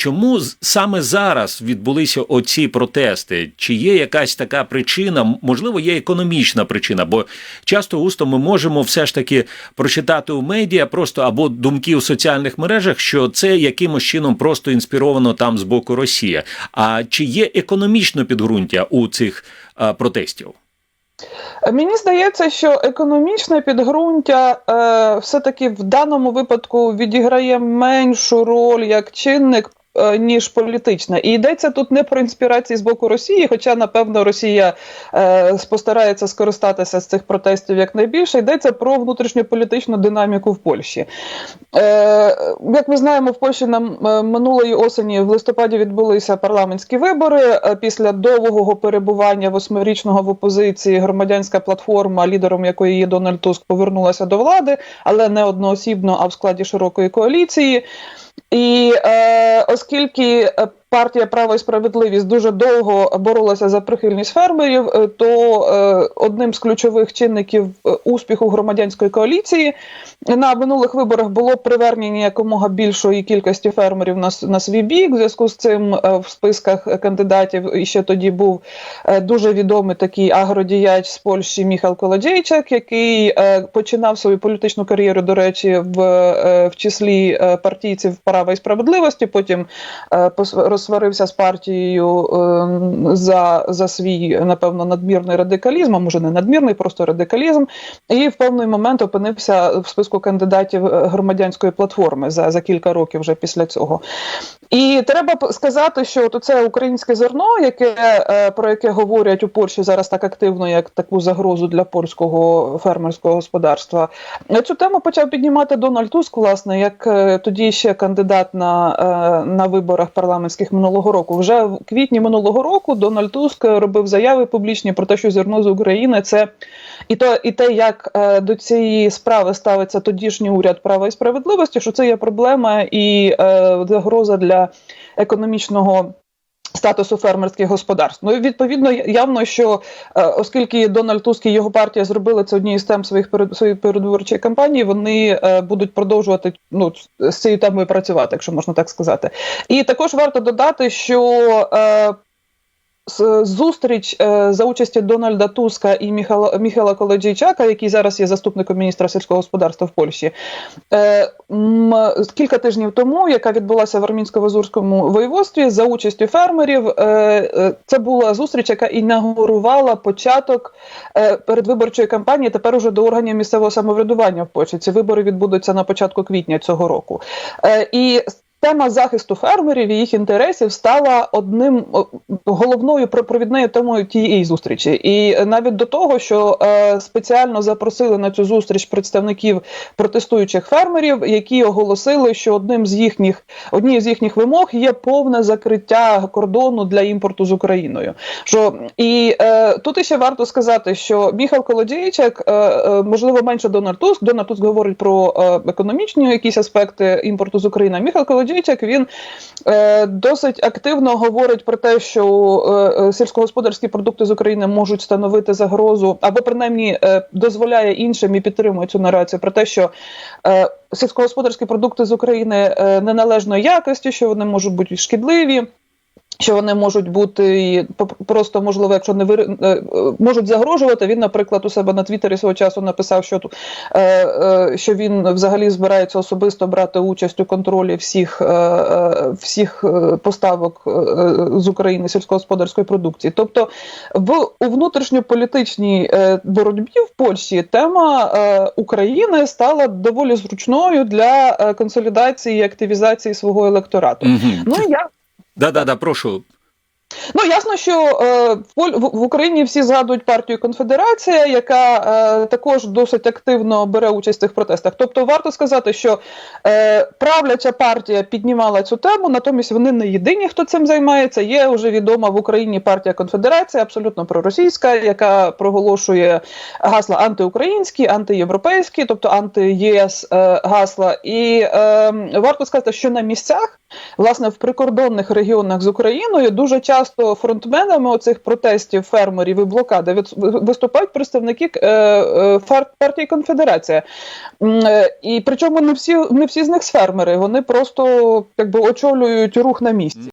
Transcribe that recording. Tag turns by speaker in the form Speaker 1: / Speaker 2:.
Speaker 1: чому саме зараз відбулися оці протести? Чи є якась така причина? Можливо, є економічна причина, бо часто густо ми можемо все ж таки прочитати у медіа просто або думки у соціальних мережах, що це якимось чином просто інспіровано там з боку Росії. А чи є економічне підґрунтя у цих а, протестів?
Speaker 2: Мені здається, що економічне підґрунтя е, все-таки в даному випадку відіграє меншу роль як чинник. Е, Ніж політична, і йдеться тут не про інспірації з боку Росії, хоча напевно Росія е, постарається скористатися з цих протестів якнайбільше. Йдеться про внутрішньополітичну динаміку в Польщі. Е, як ми знаємо, в Польщі нам е, минулої осені в листопаді відбулися парламентські вибори. Е, Після довгого перебування восьмирічного в опозиції громадянська платформа, лідером якої є Дональд Туск, повернулася до влади, але не одноосібно, а в складі широкої коаліції. І е, оскільки е, партія Право і справедливість дуже довго боролася за прихильність фермерів, е, то е, одним з ключових чинників е, успіху громадянської коаліції на минулих виборах було привернення якомога більшої кількості фермерів на, свій бік. В зв'язку з цим в списках кандидатів і ще тоді був дуже відомий такий агродіяч з Польщі Міхал Колодєйчак, який починав свою політичну кар'єру, до речі, в, в числі партійців права і справедливості. Потім е, розсварився з партією е, за, за свій, напевно, надмірний радикалізм, а може не надмірний, просто радикалізм. І в певний момент опинився в списку кандидатів е, громадянської платформи за, за кілька років вже після цього. І треба сказати, що це українське зерно, яке е, про яке говорять у Польщі зараз так активно, як таку загрозу для польського фермерського господарства. Цю тему почав піднімати Дональд Туск, власне, як е, тоді ще кандидат на, на виборах парламентських минулого року. Вже в квітні минулого року Дональд Туск робив заяви публічні про те, що зерно з України це і то і те, як е, до цієї справи ставиться тодішній уряд права і справедливості, що це є проблема і е, загроза для економічного. Статусу фермерських господарств. Ну і відповідно явно, що е, оскільки Дональд Туск і його партія зробили це однією з тем своїх перед своєї передвиборчої кампанії, вони е, будуть продовжувати ну з цією темою працювати, якщо можна так сказати. І також варто додати, що е, зустріч е, за участі Дональда Туска і Міхала, Міхала Колоджійчака, який зараз є заступником міністра сільського господарства в Польщі, е, кілька тижнів тому, яка відбулася в Армінсько-Вазурському воєводстві за участю фермерів. е, Це була зустріч, яка інаугурувала початок передвиборчої кампанії. Тепер уже до органів місцевого самоврядування в Польщі. Ці вибори відбудуться на початку квітня цього року. І Тема захисту фермерів і їх інтересів стала одним головною про- провідною темою тієї зустрічі, і е, навіть до того, що е, спеціально запросили на цю зустріч представників протестуючих фермерів, які оголосили, що одним з їхніх однією з їхніх вимог є повне закриття кордону для імпорту з Україною. Що і е, тут іще варто сказати, що Міхал Колодєйчак, е, е, можливо, менше Дональд Туск. Дональд Туск говорить про е, економічні якісь аспекти імпорту з України. Міхал Колодєйчак, він е, досить активно говорить про те, що е, е, сільськогосподарські продукти з України можуть становити загрозу, або принаймні е, дозволяє іншим і підтримує цю нарацію про те, що е, сільськогосподарські продукти з України е, неналежної якості, що вони можуть бути шкідливі. Що вони можуть бути просто можливо, якщо не вир... е, можуть загрожувати. Він, наприклад, у себе на Твіттері свого часу написав, що е, е, що він взагалі збирається особисто брати участь у контролі всіх, всіх поставок з України сільськогосподарської продукції. Тобто, в у внутрішньополітичній боротьбі в Польщі тема України стала доволі зручною для консолідації і активізації свого електорату.
Speaker 1: Угу.
Speaker 2: Ну я
Speaker 1: Да, да, да, прошу.
Speaker 2: Ну ясно, що е, в, Україні всі згадують партію Конфедерація, яка е, також досить активно бере участь в цих протестах. Тобто, варто сказати, що е, правляча партія піднімала цю тему, натомість вони не єдині, хто цим займається. Є вже відома в Україні партія Конфедерація, абсолютно проросійська, яка проголошує гасла антиукраїнські, антиєвропейські, тобто анти-ЄС е, гасла. І е, варто сказати, що на місцях, власне, в прикордонних регіонах з Україною дуже часто фронтменами оцих протестів фермерів і блокади виступають представники е, е, партії Конфедерація. Е, І причому не всі, не всі з них з фермери, вони просто якби очолюють рух на місці.